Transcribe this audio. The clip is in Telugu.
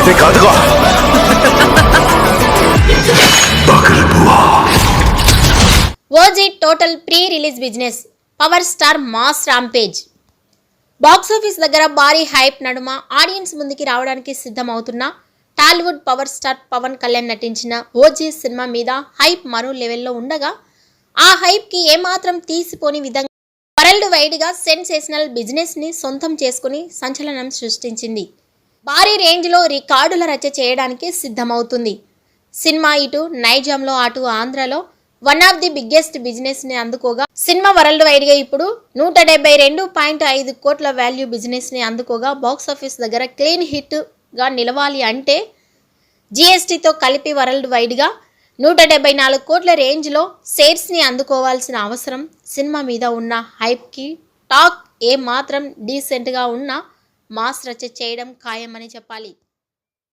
అయితే కాదుగా. OG total pre release business. Power star mass rampage. Box office దగ్గర భారీ హైప్ నడుమ ఆడియన్స్ ముందుకి రావడానికి సిద్ధమవుతున్న టాలీవుడ్ పవర్ స్టార్ పవన్ కళ్యాణ్ నటించిన ఓజీ సినిమా మీద హైప్ మరో లెవెల్లో ఉండగా ఆ హైప్కి ఏమాత్రం తీసిపోని విధంగా వరల్డ్ వైడ్గా సెన్సేషనల్ బిజినెస్ని సొంతం చేసుకుని సంచలనం సృష్టించింది. భారీ రేంజ్లో రికార్డుల రచ చేయడానికి సిద్ధమవుతుంది. సినిమా ఇటు నైజాంలో అటు ఆంధ్రలో వన్ ఆఫ్ ది బిగ్గెస్ట్ బిజినెస్ని అందుకోగా సినిమా వరల్డ్ వైడ్గా ఇప్పుడు నూట డెబ్బై రెండు పాయింట్ ఐదు కోట్ల వాల్యూ బిజినెస్ని అందుకోగా బాక్స్ ఆఫీస్ దగ్గర క్లీన్ హిట్గా నిలవాలి అంటే జిఎస్టీతో కలిపి వరల్డ్ వైడ్గా నూట డెబ్బై నాలుగు కోట్ల రేంజ్లో షేర్స్ని అందుకోవాల్సిన అవసరం సినిమా మీద ఉన్న హైప్కి టాక్ ఏ మాత్రం డీసెంట్గా ఉన్నా మాస్ రచ చేయడం ఖాయమని చెప్పాలి.